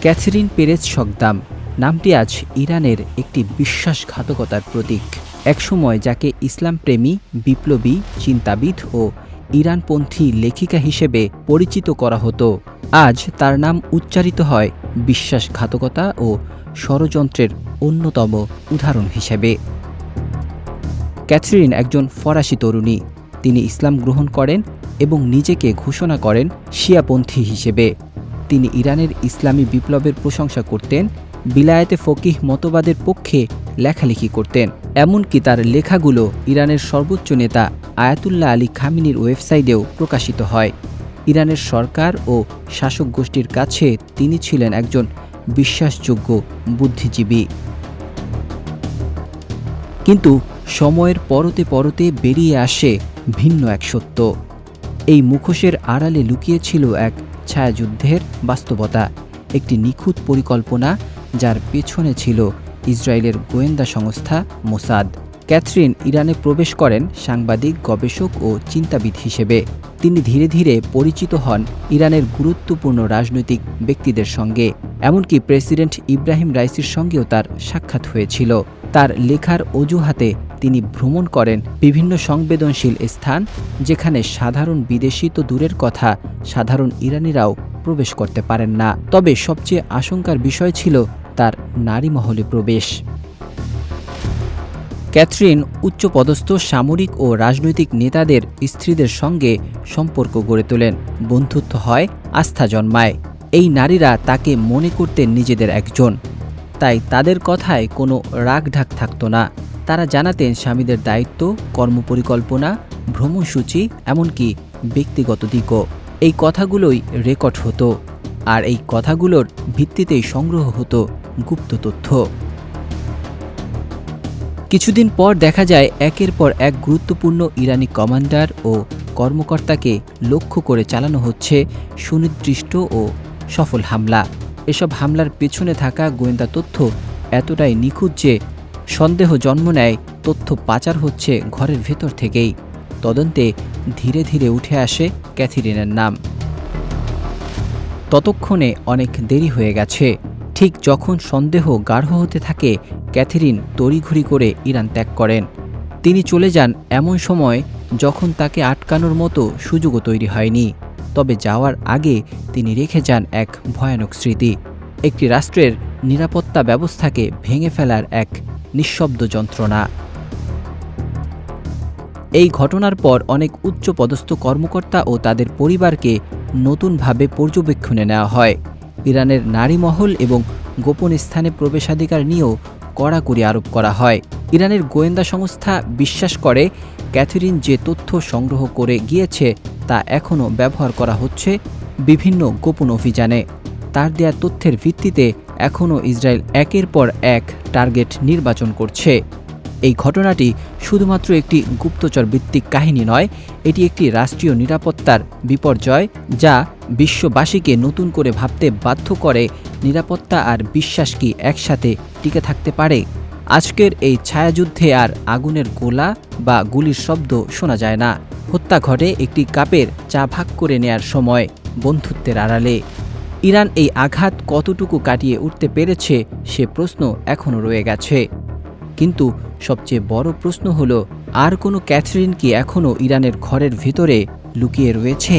Catherine Perez সকদাম। নামটি আজ ইরানের একটি বিশ্বাসঘাতকতার প্রতীক। একসময় যাকে ইসলামপ্রেমী, বিপ্লবী, চিন্তাবিদ ও ইরানপন্থী লেখিকা হিসেবে পরিচিত করা হতো। আজ তার নাম উচ্চারিত হয় বিশ্বাসঘাতকতা ও ষড়যন্ত্রের অন্যতম উদাহরণ হিসেবে। ক্যাথরিন একজন ফরাসি তরুণী। তিনি ইসলাম গ্রহণ করেন এবং নিজেকে ঘোষণা করেন শিয়াপন্থী হিসেবে। তিনি ইরানের ইসলামী বিপ্লবের প্রশংসা করতেন, বিলায়েতে ফকিহ মতবাদের পক্ষে লেখালেখি করতেন। এমনকি তার লেখাগুলো ইরানের সর্বোচ্চ নেতা আয়াতুল্লাহ আলী খামিনির ওয়েবসাইটেও প্রকাশিত হয়। ইরানের সরকার ও শাসক গোষ্ঠীর কাছে তিনি ছিলেন একজন বিশ্বাসযোগ্য বুদ্ধিজীবী। কিন্তু সময়ের পরতে পরতে বেরিয়ে আসে ভিন্ন এক সত্য। এই মুখোশের আড়ালে লুকিয়েছিল এক ছায়াযুদ্ধের বাস্তবতা। একটি নিখুঁত পরিকল্পনা যার পেছনে ছিল ইসরায়েলের গোয়েন্দা সংস্থা মোসাদ। ক্যাথরিন ইরানে প্রবেশ করেন সাংবাদিক, গবেষক ও চিন্তাবিদ হিসেবে। তিনি ধীরে ধীরে পরিচিত হন ইরানের গুরুত্বপূর্ণ রাজনৈতিক ব্যক্তিদের সঙ্গে। এমনকি প্রেসিডেন্ট ইব্রাহিম রাইসির সঙ্গেও তার সাক্ষাৎ হয়েছিল। তার লেখার অজুহাতে তিনি ভ্রমণ করেন বিভিন্ন সংবেদনশীল স্থান, যেখানে সাধারণ বিদেশি তো দূরের কথা, সাধারণ ইরানিরাও প্রবেশ করতে পারেন না। তবে সবচেয়ে আশঙ্কার বিষয় ছিল তার নারী মহলে প্রবেশ। ক্যাথরিন উচ্চপদস্থ সামরিক ও রাজনৈতিক নেতাদের স্ত্রীদের সঙ্গে সম্পর্ক গড়ে তোলেন, বন্ধুত্ব হয়, আস্থা জন্মায়। এই নারীরা তাকে মনে করতেন নিজেদের একজন। তাই তাদের কথায় কোনো রাগঢাক থাকত না। তারা জানাতেন স্বামীদের দায়িত্ব, কর্মপরিকল্পনা, ভ্রমণসূচি, এমনকি ব্যক্তিগত দিকও। এই কথাগুলোই রেকর্ড হতো, আর এই কথাগুলোর ভিত্তিতেই সংগ্রহ হতো গুপ্ত তথ্য। কিছুদিন পর দেখা যায়, একের পর এক গুরুত্বপূর্ণ ইরানি কমান্ডার ও কর্মকর্তাকে লক্ষ্য করে চালানো হচ্ছে সুনির্দিষ্ট ও সফল হামলা। এসব হামলার পেছনে থাকা গোয়েন্দা তথ্য এতটাই নিখুঁত যে সন্দেহ জন্ম নেয়, তথ্য পাচার হচ্ছে ঘরের ভেতর থেকেই। তদন্তে ধীরে ধীরে উঠে আসে ক্যাথিরিনের নাম। ততক্ষণে অনেক দেরি হয়ে গেছে। ঠিক যখন সন্দেহ গাঢ় হতে থাকে, ক্যাথেরিন তড়িঘড়ি করে ইরান ত্যাগ করেন। তিনি চলে যান এমন সময় যখন তাকে আটকানোর মতো সুযোগও তৈরি হয়নি। তবে যাওয়ার আগে তিনি রেখে যান এক ভয়ানক স্মৃতি। একটি রাষ্ট্রের নিরাপত্তা ব্যবস্থাকে ভেঙে ফেলার এক নিঃশব্দ যন্ত্রণা। এই ঘটনার পর অনেক উচ্চপদস্থ কর্মকর্তা ও তাদের পরিবারকে নতুনভাবে পর্যবেক্ষণে নেওয়া হয়। ইরানের নারী মহল এবং গোপন স্থানে প্রবেশাধিকার নিয়েও কড়াকড়ি আরোপ করা হয়। ইরানের গোয়েন্দা সংস্থা বিশ্বাস করে, ক্যাথরিন যে তথ্য সংগ্রহ করে গিয়েছে তা এখনও ব্যবহার করা হচ্ছে বিভিন্ন গোপন অভিযানে। তার দেয়া তথ্যের ভিত্তিতে এখনও ইসরায়েল একের পর এক টার্গেট নির্বাচন করছে। এই ঘটনাটি শুধুমাত্র একটি গুপ্তচর ভিত্তিক কাহিনী নয়, এটি একটি রাষ্ট্রীয় নিরাপত্তার বিপর্যয় যা বিশ্ববাসীকে নতুন করে ভাবতে বাধ্য করে। নিরাপত্তা আর বিশ্বাস কি একসাথে টিকে থাকতে পারে? আজকের এই ছায়াযুদ্ধে আর আগুনের গোলা বা গুলির শব্দ শোনা যায় না। হত্যা ঘটে একটি কাপের চা ভাগ করে নেয়ার সময় বন্ধুত্বের আড়ালে। ইরান এই আঘাত কতটুকু কাটিয়ে উঠতে পেরেছে সে প্রশ্ন এখনও রয়ে গেছে। কিন্তু সবচেয়ে বড় প্রশ্ন হল, আর কোনো ক্যাথরিন কি এখনও ইরানের ঘরের ভিতরে লুকিয়ে রয়েছে?